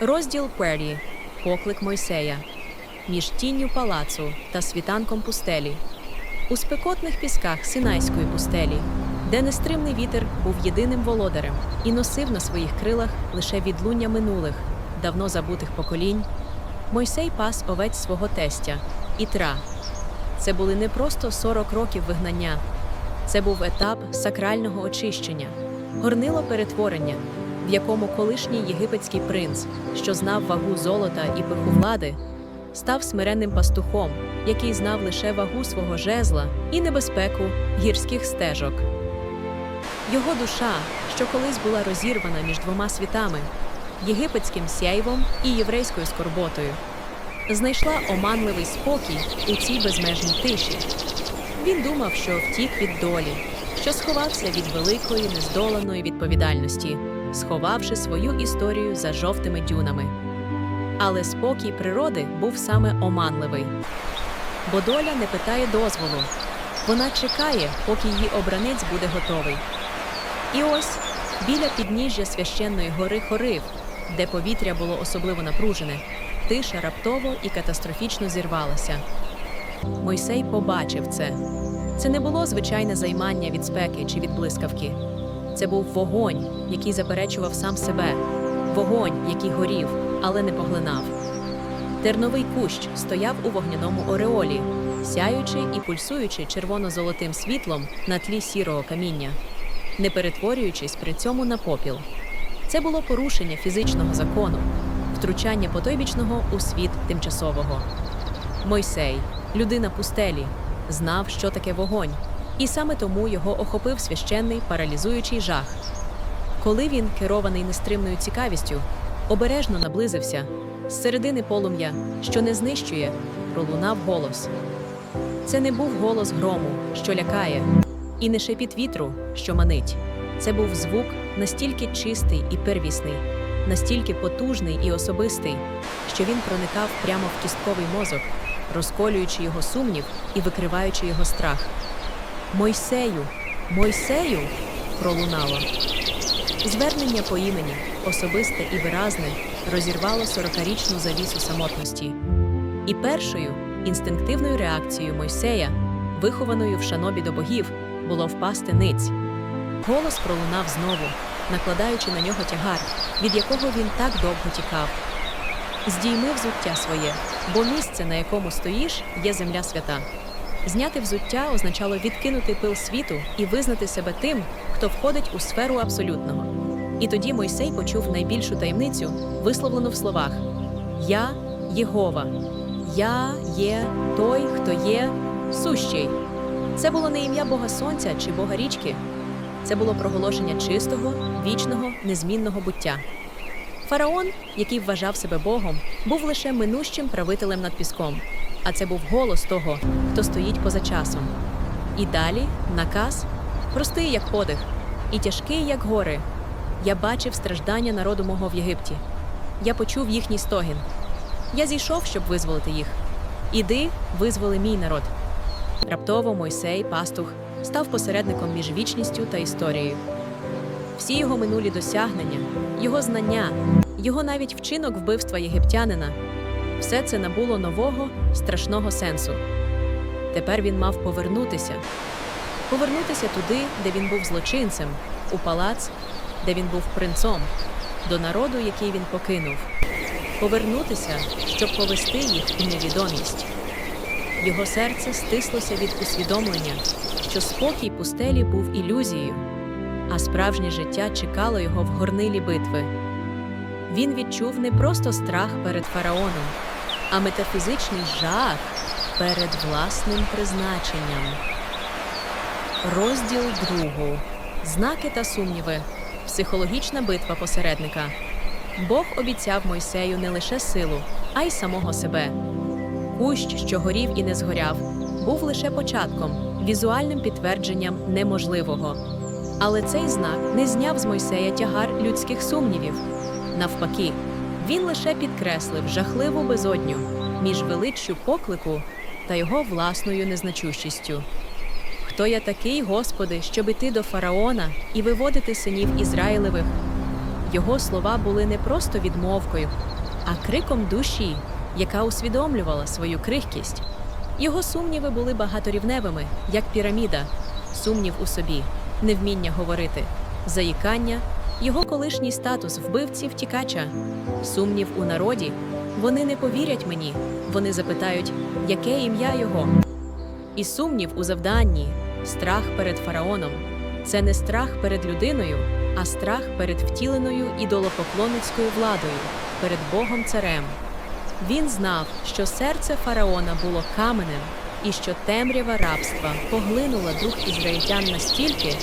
Розділ Пері. Поклик Мойсея. Між тінню палацу та світанком пустелі. У спекотних пісках Синайської пустелі, де нестримний вітер був єдиним володарем і носив на своїх крилах лише відлуння минулих, давно забутих поколінь, Мойсей пас овець свого тестя Ітра. Це були не просто 40 років вигнання, це був етап сакрального очищення, горнило перетворення, в якому колишній єгипетський принц, що знав вагу золота і пиху влади, став смиренним пастухом, який знав лише вагу свого жезла і небезпеку гірських стежок. Його душа, що колись була розірвана між двома світами єгипетським сяйвом і єврейською скорботою, знайшла оманливий спокій у цій безмежній тиші. Він думав, що втік від долі, що сховався від великої нездоланої відповідальності, сховавши свою історію за жовтими дюнами. Але спокій природи був саме оманливий. Бо доля не питає дозволу. Вона чекає, поки її обранець буде готовий. І ось біля підніжжя священної гори Хорив, де повітря було особливо напружене, тиша раптово і катастрофічно зірвалася. Мойсей побачив це. Це не було звичайне займання від спеки чи від блискавки. Це був вогонь, який заперечував сам себе, вогонь, який горів, але не поглинав. Терновий кущ стояв у вогняному ореолі, сяючи і пульсуючи червоно-золотим світлом на тлі сірого каміння, не перетворюючись при цьому на попіл. Це було порушення фізичного закону, втручання потойбічного у світ тимчасового. Мойсей, людина пустелі, знав, що таке вогонь, і саме тому його охопив священний паралізуючий жах. Коли він, керований нестримною цікавістю, обережно наблизився, з середини полум'я, що не знищує, пролунав голос. Це не був голос грому, що лякає, і не шепіт вітру, що манить. Це був звук настільки чистий і первісний, настільки потужний і особистий, що він проникав прямо в кістковий мозок, розколюючи його сумнів і викриваючи його страх. Мойсею, Мойсею, пролунало. Звернення по імені, особисте і виразне, розірвало сорокарічну завісу самотності. І першою інстинктивною реакцією Мойсея, вихованою в шанобі до богів, було впасти ниць. Голос пролунав знову, накладаючи на нього тягар, від якого він так довго тікав. Здійми взуття своє, бо місце, на якому стоїш, є земля свята. Зняти взуття означало відкинути пил світу і визнати себе тим, хто входить у сферу абсолютного. І тоді Мойсей почув найбільшу таємницю, висловлену в словах: Я Єгова, я є той, хто є сущий. Це було не ім'я Бога Сонця чи Бога річки. Це було проголошення чистого, вічного, незмінного буття. Фараон, який вважав себе Богом, був лише минущим правителем над піском, а це був голос того, хто стоїть поза часом. І далі наказ простий, як подих, і тяжкий, як гори. Я бачив страждання народу мого в Єгипті. Я почув їхній стогін. Я зійшов, щоб визволити їх. Іди, визволи мій народ. Раптово Мойсей, пастух, став посередником між вічністю та історією. Всі його минулі досягнення, його знання, його навіть вчинок вбивства єгиптянина все це набуло нового, страшного сенсу. Тепер він мав повернутися, повернутися туди, де він був злочинцем, у палац, де він був принцом, до народу, який він покинув, повернутися, щоб повести їх у невідомість. Його серце стислося від усвідомлення, що спокій пустелі був ілюзією, а справжнє життя чекало його в горнилі битви. Він відчув не просто страх перед фараоном, а метафізичний жах перед власним призначенням. Розділ другу. Знаки та сумніви. Психологічна битва посередника. Бог обіцяв Мойсею не лише силу, а й самого себе. Кущ, що горів і не згоряв, був лише початком, візуальним підтвердженням неможливого. Але цей знак не зняв з Мойсея тягар людських сумнівів. Навпаки, він лише підкреслив жахливу безодню між величчю поклику та його власною незначущістю. Хто я такий, Господи, щоб іти до фараона і виводити синів Ізраїлевих? Його слова були не просто відмовкою, а криком душі, яка усвідомлювала свою крихкість. Його сумніви були багаторівневими, як піраміда, сумнів у собі, невміння говорити, заїкання, його колишній статус вбивці втікача, сумнів у народі. Вони не повірять мені, вони запитають, яке ім'я його. І сумнів у завданні, страх перед фараоном. Це не страх перед людиною, а страх перед втіленою ідолопоклонницькою владою, перед Богом царем. Він знав, що серце фараона було каменем, і що темрява рабства поглинула дух ізраїльтян настільки,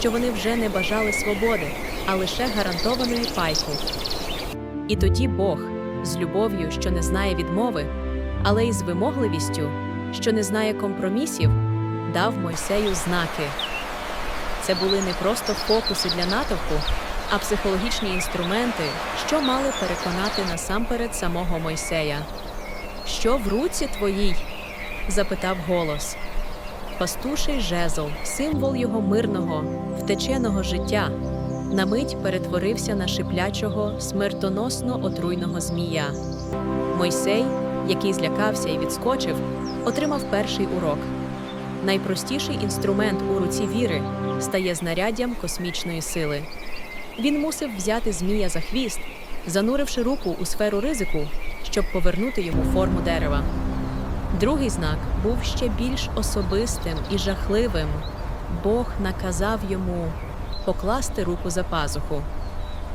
що вони вже не бажали свободи, а лише гарантованої пайку. І тоді Бог, з любов'ю, що не знає відмови, але й з вимогливістю, що не знає компромісів, дав Мойсею знаки. Це були не просто фокуси для натовпу, а психологічні інструменти, що мали переконати насамперед самого Мойсея. Що в руці твоїй? запитав голос. Пастуший жезл, символ його мирного, втеченого життя, на мить перетворився на шиплячого, смертоносно отруйного змія. Мойсей, який злякався і відскочив, отримав перший урок. Найпростіший інструмент у руці віри стає знаряддям космічної сили. Він мусив взяти змія за хвіст, зануривши руку у сферу ризику, щоб повернути йому форму дерева. Другий знак був ще більш особистим і жахливим. Бог наказав йому покласти руку за пазуху.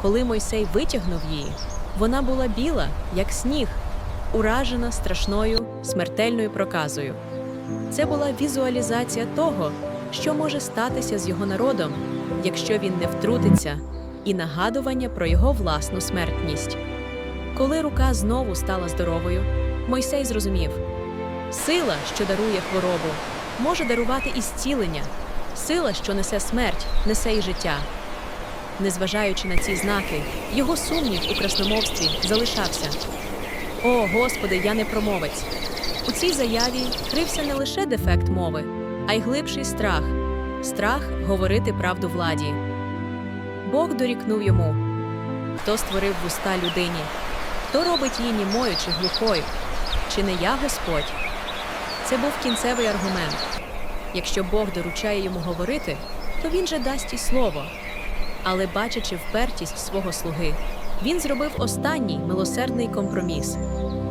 Коли Мойсей витягнув її, вона була біла, як сніг, уражена страшною смертельною проказою. Це була візуалізація того, що може статися з його народом, якщо він не втрутиться, і нагадування про його власну смертність. Коли рука знову стала здоровою, Мойсей зрозумів: сила, що дарує хворобу, може дарувати і зцілення, сила, що несе смерть, несе і життя. Незважаючи на ці знаки, його сумнів у красномовстві залишався. О, Господи, я не промовець. У цій заяві крився не лише дефект мови, а й глибший страх страх говорити правду владі. Бог дорікнув йому хто створив вуста людині, хто робить її німою чи глухою, чи не я Господь? Це був кінцевий аргумент. Якщо Бог доручає йому говорити, то він же дасть і слово. Але, бачачи впертість свого слуги, він зробив останній милосердний компроміс.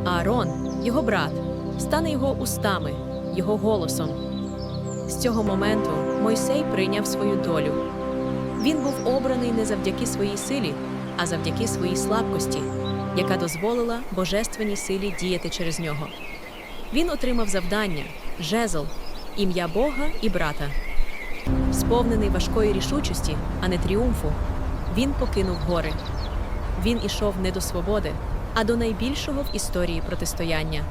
Аарон, його брат, стане його устами, його голосом. З цього моменту Мойсей прийняв свою долю. Він був обраний не завдяки своїй силі, а завдяки своїй слабкості, яка дозволила божественній силі діяти через нього. Він отримав завдання, жезл, ім'я Бога і брата. Сповнений важкої рішучості, а не тріумфу, він покинув гори. Він ішов не до свободи, а до найбільшого в історії протистояння.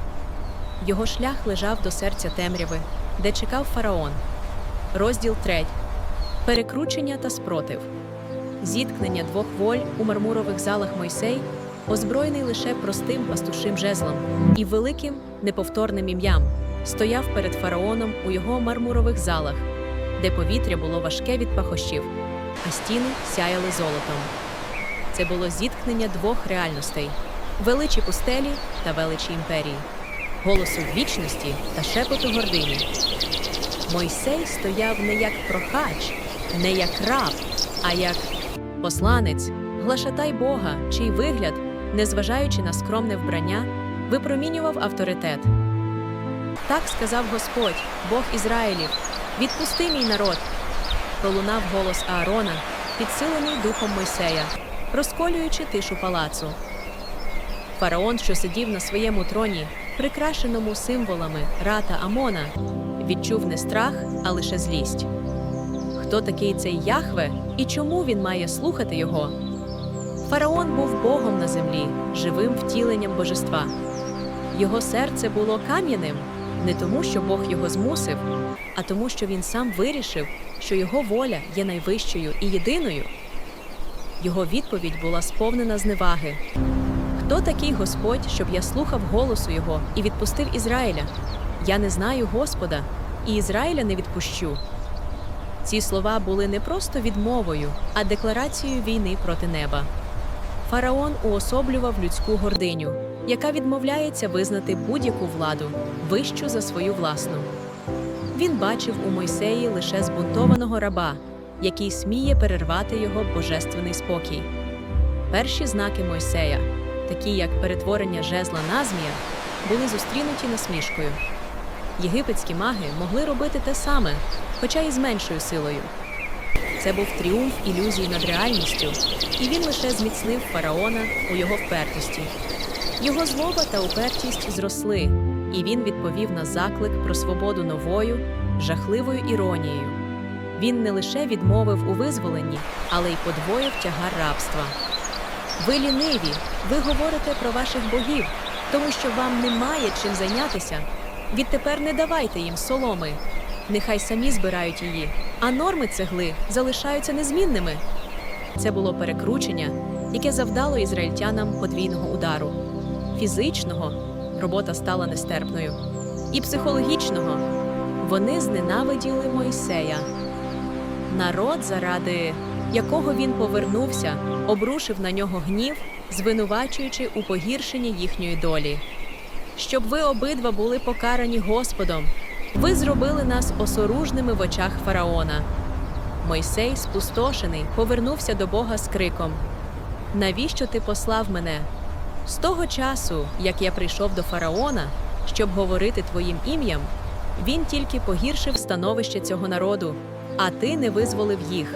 Його шлях лежав до серця темряви, де чекав фараон. Розділ 3. Перекручення та спротив. Зіткнення двох воль у мармурових залах Мойсей, озброєний лише простим пастушим жезлом і великим неповторним ім'ям, стояв перед фараоном у його мармурових залах, де повітря було важке від пахощів, а стіни сяяли золотом. Це було зіткнення двох реальностей величі пустелі та величі імперії, голосу вічності та шепоту гордині. Мойсей стояв не як прохач, не як раб, а як посланець, глашатай Бога, чий вигляд, незважаючи на скромне вбрання, випромінював авторитет. Так сказав Господь, Бог Ізраїлів: відпусти мій народ. Пролунав голос Аарона, підсилений духом Мойсея, розколюючи тишу палацу. Фараон, що сидів на своєму троні, прикрашеному символами рата Амона, відчув не страх, а лише злість. Хто такий цей Яхве і чому він має слухати його? Фараон був Богом на землі, живим втіленням божества. Його серце було кам'яним не тому, що Бог його змусив, а тому, що він сам вирішив, що його воля є найвищою і єдиною. Його відповідь була сповнена зневаги. Хто такий Господь, щоб я слухав голосу Його і відпустив Ізраїля? Я не знаю Господа, і Ізраїля не відпущу. Ці слова були не просто відмовою, а декларацією війни проти неба. Фараон уособлював людську гординю, яка відмовляється визнати будь-яку владу вищу за свою власну. Він бачив у Мойсеї лише збунтованого раба, який сміє перервати його божественний спокій. Перші знаки Мойсея, такі як перетворення жезла на змія, були зустрінуті насмішкою. Єгипетські маги могли робити те саме, хоча й з меншою силою. Це був тріумф ілюзій над реальністю, і він лише зміцнив фараона у його впертості. Його злоба та упертість зросли, і він відповів на заклик про свободу новою, жахливою іронією. Він не лише відмовив у визволенні, але й подвоїв тягар рабства. Ви ліниві, ви говорите про ваших богів, тому що вам немає чим зайнятися. Відтепер не давайте їм соломи. Нехай самі збирають її, а норми цегли залишаються незмінними. Це було перекручення, яке завдало ізраїльтянам подвійного удару. Фізичного робота стала нестерпною, і психологічного вони зненавиділи Мойсея. Народ, заради якого він повернувся, обрушив на нього гнів, звинувачуючи у погіршенні їхньої долі. Щоб ви обидва були покарані Господом, ви зробили нас осоружними в очах фараона. Мойсей, спустошений, повернувся до Бога з криком: Навіщо ти послав мене? З того часу, як я прийшов до фараона, щоб говорити твоїм ім'ям, він тільки погіршив становище цього народу, а ти не визволив їх.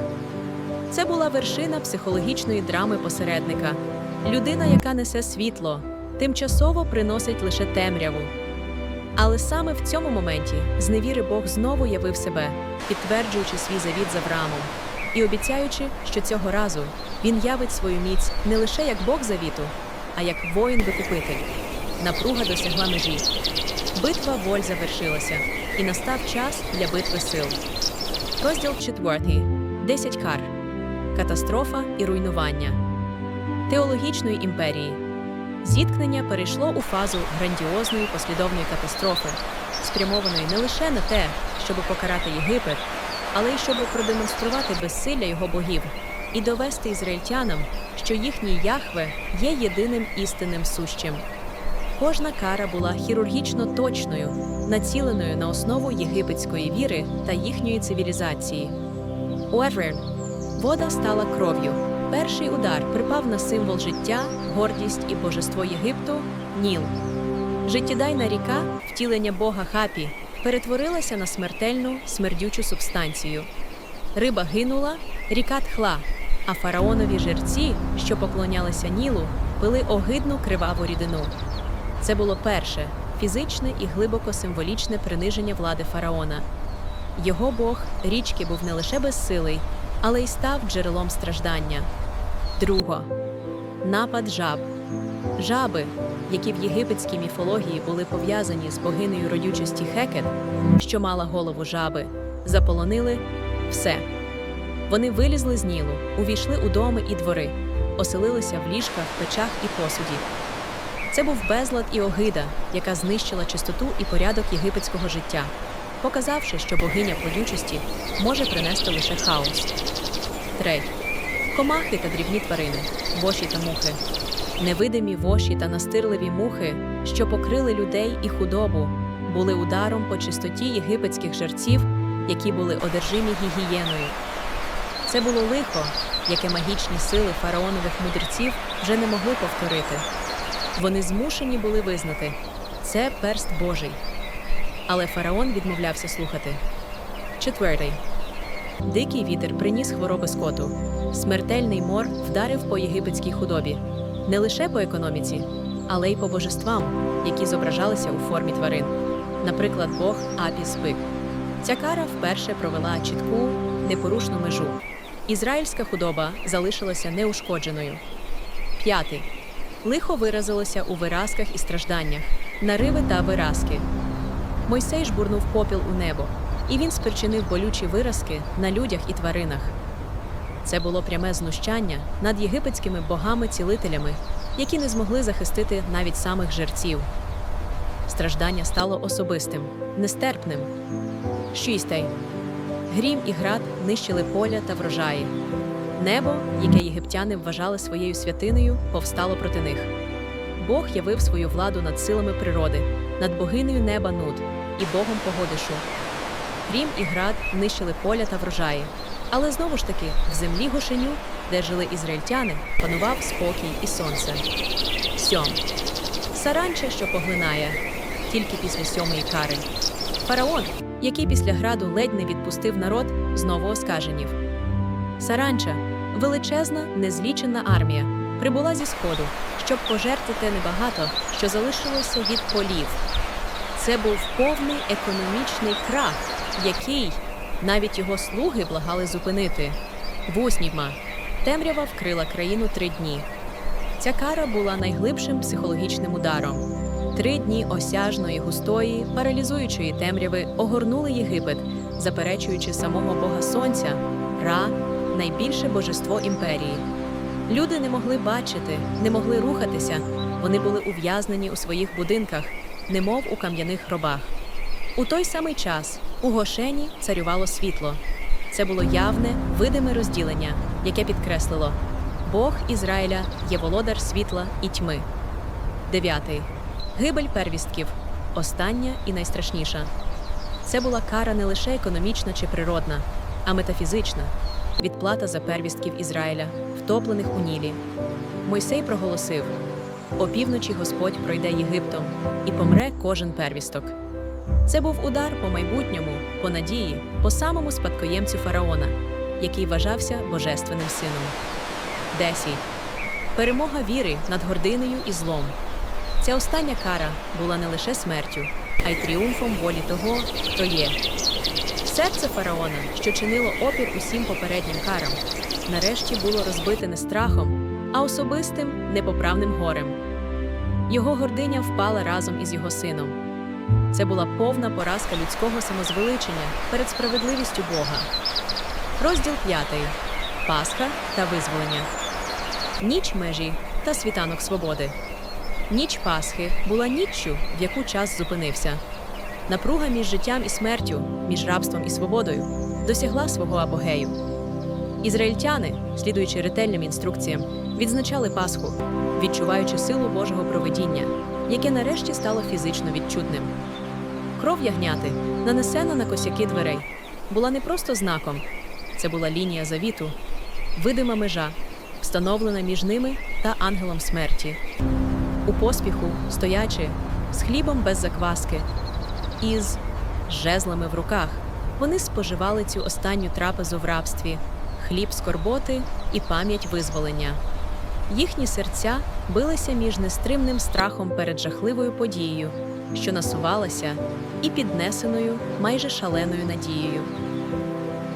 Це була вершина психологічної драми посередника. Людина, яка несе світло, тимчасово приносить лише темряву. Але саме в цьому моменті з невіри Бог знову явив себе, підтверджуючи свій завіт з Авраамом і обіцяючи, що цього разу він явить свою міць не лише як Бог завіту, а як воїн-викупитель. Напруга досягла межі. Битва воль завершилася, і настав час для битви сил. Розділ 4. 10 кар. Катастрофа і руйнування. Теологічної імперії. Зіткнення перейшло у фазу грандіозної послідовної катастрофи, спрямованої не лише на те, щоб покарати Єгипет, але й щоб продемонструвати безсилля його богів і довести ізраїльтянам, що їхній Яхве є єдиним істинним сущим. Кожна кара була хірургічно точною, націленою на основу єгипетської віри та їхньої цивілізації. Уерверн вода стала кров'ю. Перший удар припав на символ життя, гордість і божество Єгипту Ніл. Життєдайна ріка, втілення бога Хапі, перетворилася на смертельну, смердючу субстанцію. Риба гинула, ріка тхла, а фараонові жерці, що поклонялися Нілу, пили огидну криваву рідину. Це було перше фізичне і глибоко символічне приниження влади фараона. Його Бог річки був не лише безсилий, але й став джерелом страждання. Друго напад жаб. Жаби, які в єгипетській міфології були пов'язані з богинею родючості Хекет, що мала голову жаби, заполонили все. Вони вилізли з Нілу, увійшли у доми і двори, оселилися в ліжках, печах і посуді. Це був безлад і огида, яка знищила чистоту і порядок єгипетського життя, показавши, що богиня плодючості може принести лише хаос. Третє. Комахи та дрібні тварини, воші та мухи. Невидимі воші та настирливі мухи, що покрили людей і худобу, були ударом по чистоті єгипетських жерців, які були одержимі гігієною. Це було лихо, яке магічні сили фараонових мудреців вже не могли повторити. Вони змушені були визнати це перст Божий. Але фараон відмовлявся слухати. Четвертий. Дикий вітер приніс хвороби скоту. Смертельний мор вдарив по єгипетській худобі не лише по економіці, але й по божествам, які зображалися у формі тварин. Наприклад, Бог Апіс бик. Ця кара вперше провела чітку, непорушну межу. Ізраїльська худоба залишилася неушкодженою. П'ятий. Лихо виразилося у виразках і стражданнях, нариви та виразки. Мойсей жбурнув попіл у небо, і він спричинив болючі виразки на людях і тваринах. Це було пряме знущання над єгипетськими богами-цілителями, які не змогли захистити навіть самих жерців. Страждання стало особистим, нестерпним. Шістей. Грім і град нищили поля та врожаї. Небо, яке єгиптяни вважали своєю святинею, повстало проти них. Бог явив свою владу над силами природи, над богинею неба Нуд і Богом Погодишу. Грім і град нищили поля та врожаї. Але знову ж таки, в землі Гошеню, де жили ізраїльтяни, панував спокій і сонце. Сьом. Саранча, що поглинає, тільки після сьомої кари. Фараон, який після граду ледь не відпустив народ, знову оскаженів. Саранча, величезна, незлічена армія, прибула зі сходу, щоб пожерти те небагато, що залишилося від полів. Це був повний економічний крах, який навіть його слуги благали зупинити. Вуснігма. Темрява вкрила країну три дні. Ця кара була найглибшим психологічним ударом. Три дні осяжної, густої, паралізуючої темряви огорнули Єгипет, заперечуючи самого Бога Сонця, Ра, найбільше божество імперії. Люди не могли бачити, не могли рухатися. Вони були ув'язнені у своїх будинках, немов у кам'яних гробах. У той самий час у Гошені царювало світло. Це було явне, видиме розділення, яке підкреслило Бог Ізраїля є володар світла і тьми. Дев'ятий. Гибель первістків. Остання і найстрашніша. Це була кара не лише економічна чи природна, а метафізична відплата за первістків Ізраїля, втоплених у Нілі. Мойсей проголосив: опівночі Господь пройде Єгиптом, і помре кожен первісток. Це був удар по майбутньому, по надії, по самому спадкоємцю фараона, який вважався божественним сином. 10. Перемога віри над гординою і злом. Ця остання кара була не лише смертю, а й тріумфом волі того, хто є. Серце фараона, що чинило опір усім попереднім карам, нарешті було розбите не страхом, а особистим непоправним горем. Його гординя впала разом із його сином. Це була повна поразка людського самозвеличення перед справедливістю Бога. Розділ 5. Пасха та визволення. Ніч межі та світанок свободи. Ніч Пасхи була ніччю, в яку час зупинився. Напруга між життям і смертю, між рабством і свободою, досягла свого апогею. Ізраїльтяни, слідуючи ретельним інструкціям, відзначали Пасху, відчуваючи силу Божого проведіння, яке нарешті стало фізично відчутним. Кров ягняти, нанесена на косяки дверей, була не просто знаком, це була лінія завіту, видима межа, встановлена між ними та ангелом смерті. У поспіху, стоячи, з хлібом без закваски, із жезлами в руках, вони споживали цю останню трапезу в рабстві, хліб скорботи і пам'ять визволення. Їхні серця билися між нестримним страхом перед жахливою подією, що насувалася, і піднесеною, майже шаленою надією.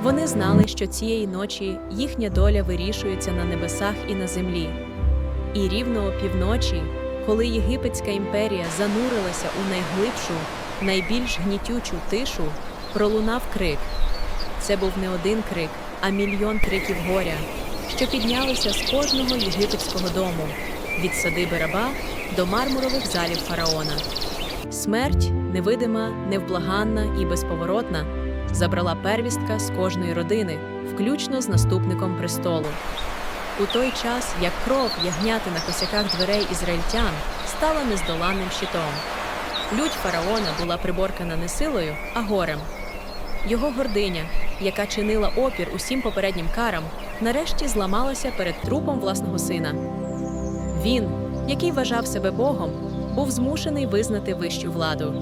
Вони знали, що цієї ночі їхня доля вирішується на небесах і на землі. І рівно опівночі, коли Єгипетська імперія занурилася у найглибшу, найбільш гнітючу тишу, пролунав крик. Це був не один крик, а мільйон криків горя, що піднялися з кожного єгипетського дому, від садиби раба до мармурових залів фараона. Смерть, невидима, невблаганна і безповоротна, забрала первістка з кожної родини, включно з наступником престолу. У той час, як кров ягняти на косяках дверей ізраїльтян стала нездоланним щитом. Лють фараона була приборкана не силою, а горем. Його гординя, яка чинила опір усім попереднім карам, нарешті зламалася перед трупом власного сина. Він, який вважав себе Богом, був змушений визнати вищу владу.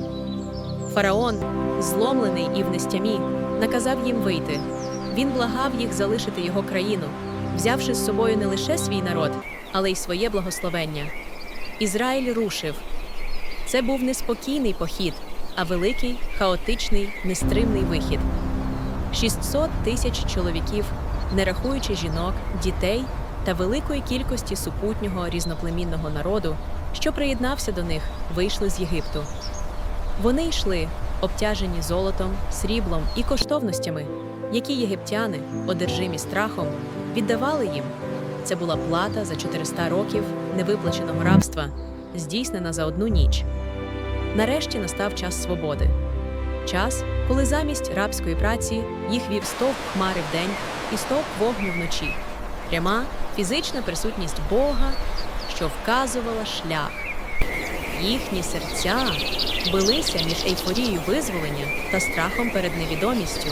Фараон, зломлений і в нестямі, наказав їм вийти. Він благав їх залишити його країну, взявши з собою не лише свій народ, але й своє благословення. Ізраїль рушив. Це був не спокійний похід, а великий, хаотичний, нестримний вихід. 600 тисяч чоловіків, не рахуючи жінок, дітей та великої кількості супутнього різноплемінного народу, що приєднався до них, вийшли з Єгипту. Вони йшли, обтяжені золотом, сріблом і коштовностями, які єгиптяни, одержимі страхом, віддавали їм. Це була плата за 400 років невиплаченого рабства, здійснена за одну ніч. Нарешті настав час свободи. Час, коли замість рабської праці їх вів стовп хмари вдень і стовп вогню вночі. пряма фізична присутність Бога, що вказувала шлях. Їхні серця билися між ейфорією визволення та страхом перед невідомістю.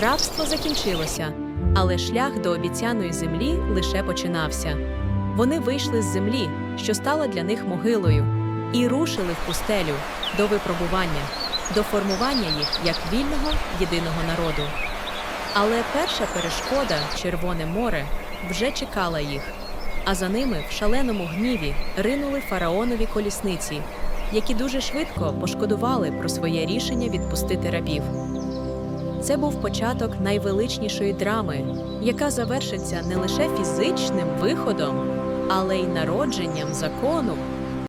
Рабство закінчилося, але шлях до обіцяної землі лише починався. Вони вийшли з землі, що стала для них могилою, і рушили в пустелю до випробування, до формування їх як вільного єдиного народу. Але перша перешкода Червоне море вже чекала їх, а за ними в шаленому гніві ринули фараонові колісниці, які дуже швидко пошкодували про своє рішення відпустити рабів. Це був початок найвеличнішої драми, яка завершиться не лише фізичним виходом, але й народженням закону